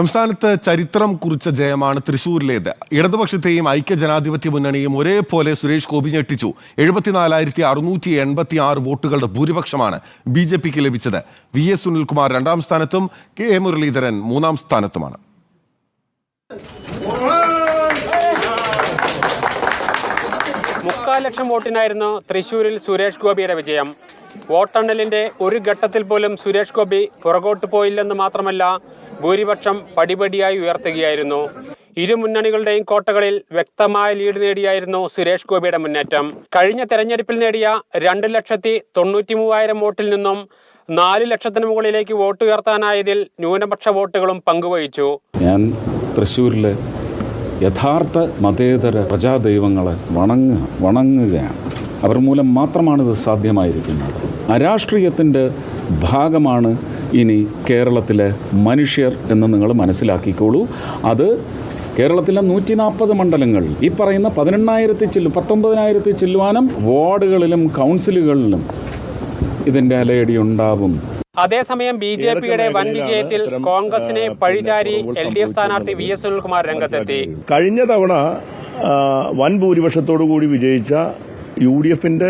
സംസ്ഥാനത്ത് ചരിത്രം കുറിച്ച ജയമാണ് തൃശൂരിലേത്. ഇടതുപക്ഷത്തെയും ഐക്യ ജനാധിപത്യ മുന്നണിയും ഒരേപോലെ സുരേഷ് ഗോപി ഞെട്ടിച്ചു. എഴുപത്തിനാലായിരത്തി അറുന്നൂറ്റി എൺപത്തി ആറ് വോട്ടുകളുടെ ഭൂരിപക്ഷമാണ് ബി ജെ പിക്ക് ലഭിച്ചത്. വി എസ് സുനിൽകുമാർ രണ്ടാം സ്ഥാനത്തും കെ എ മുരളീധരൻ മൂന്നാം സ്ഥാനത്തുമാണ്. മുക്കാൽ ലക്ഷം വോട്ടിനായിരുന്നു തൃശൂരിൽ സുരേഷ് ഗോപിയുടെ വിജയം. വോട്ടെണ്ണലിന്റെ ഒരു ഘട്ടത്തിൽ പോലും സുരേഷ് ഗോപി പുറകോട്ട് പോയില്ലെന്ന് മാത്രമല്ല ഭൂരിപക്ഷം പടിപടിയായി ഉയർത്തുകയായിരുന്നു. ഇരു മുന്നണികളുടെയും കോട്ടകളിൽ വ്യക്തമായ ലീഡ് നേടിയായിരുന്നു സുരേഷ് ഗോപിയുടെ മുന്നേറ്റം. കഴിഞ്ഞ തെരഞ്ഞെടുപ്പിൽ നേടിയ രണ്ട് ലക്ഷത്തി തൊണ്ണൂറ്റി മൂവായിരം വോട്ടിൽ നിന്നും നാല് ലക്ഷത്തിന് മുകളിലേക്ക് വോട്ട് ഉയർത്താനായതിൽ ന്യൂനപക്ഷ വോട്ടുകളും പങ്കുവഹിച്ചു. ഞാൻ തൃശ്ശൂരിലെ യഥാർത്ഥ മതേതര പ്രജാദൈവങ്ങളെ വണങ്ങുക വണങ്ങുകയാണ്. അവർ മൂലം മാത്രമാണിത് ഇത് സാധ്യമായിരിക്കുന്നത്. അരാഷ്ട്രീയത്തിന്റെ ഭാഗമാണ് ഇനി കേരളത്തിലെ മനുഷ്യർ എന്ന് നിങ്ങൾ മനസ്സിലാക്കിക്കോളൂ. അത് കേരളത്തിലെ നൂറ്റി നാൽപ്പത് മണ്ഡലങ്ങൾ ഈ പറയുന്ന പതിനെണ്ണായിരത്തി ചില്ലു പത്തൊമ്പതിനായിരത്തി ചില്ലുവാനം വാർഡുകളിലും കൗൺസിലുകളിലും ഇതിന്റെ അലയടി ഉണ്ടാവും അതേസമയം ബി ജെ പിയുടെ വൻ വിജയത്തിൽ കോൺഗ്രസിനെ പഴിചാരി എൽ ഡി എഫ് സ്ഥാനാർത്ഥി വി എസ് സുനിൽകുമാർ രംഗത്തെത്തി. കഴിഞ്ഞ തവണ വൻ ഭൂരിപക്ഷത്തോടു കൂടി വിജയിച്ച യു ഡി എഫിന്റെ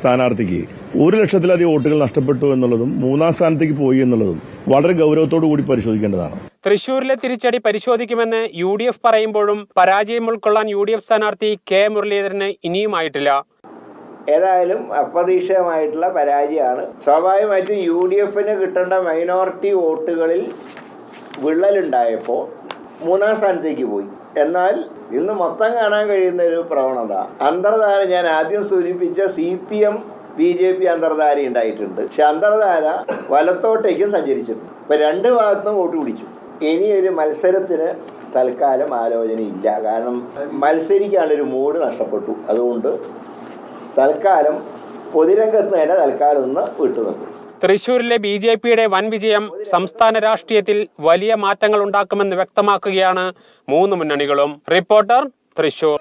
സ്ഥാനാർത്ഥിക്ക് ഒരു ലക്ഷത്തിലധികം വോട്ടുകൾ നഷ്ടപ്പെട്ടു എന്നുള്ളതും മൂന്നാം സ്ഥാനത്തേക്ക് പോയി എന്നുള്ളതും വളരെ ഗൗരവത്തോടു കൂടി പരിശോധിക്കേണ്ടതാണ്. തൃശൂരിലെ തിരിച്ചടി പരിശോധിക്കുമെന്ന് യു ഡി എഫ് പറയുമ്പോഴും പരാജയം ഉൾക്കൊള്ളാൻ യു ഡി എഫ് സ്ഥാനാർത്ഥി കെ മുരളീധരന് ഇനിയുമായിട്ടില്ല. ഏതായാലും അപ്രതീക്ഷിതമായിട്ടുള്ള പരാജയമാണ്. സ്വാഭാവികമായിട്ടും യു ഡി എഫിന് കിട്ടേണ്ട മൈനോറിറ്റി വോട്ടുകളിൽ വിള്ളലുണ്ടായപ്പോൾ മൂന്നാം സ്ഥാനത്തേക്ക് പോയി. എന്നാൽ ഇന്ന് മൊത്തം കാണാൻ കഴിയുന്ന ഒരു പ്രവണത. അന്തർധാര ഞാൻ ആദ്യം സൂചിപ്പിച്ച C P M B J P അന്തർധാര ഉണ്ടായിട്ടുണ്ട്. പക്ഷെ അന്തർധാര വലത്തോട്ടേക്കും സഞ്ചരിച്ചിട്ടുണ്ട്. ഇപ്പൊ രണ്ട് ഭാഗത്തും വോട്ട് പിടിച്ചു. ഇനി ഒരു മത്സരത്തിന് തൽക്കാലം ആലോചനയില്ല. കാരണം മത്സരിക്കാനുള്ളൊരു മൂഡ് നഷ്ടപ്പെട്ടു. അതുകൊണ്ട് തൽക്കാലം പൊതുരംഗത്ത് തന്നെ തൽക്കാലം ഒന്ന് വിട്ടുനിൽക്കും. തൃശൂരിലെ ബി ജെ പിയുടെ വൻ വിജയം സംസ്ഥാന രാഷ്ട്രീയത്തിൽ വലിയ മാറ്റങ്ങൾ ഉണ്ടാക്കുമെന്ന് വ്യക്തമാക്കുകയാണ് മൂന്ന് മുന്നണികളും. റിപ്പോർട്ടർ തൃശൂർ.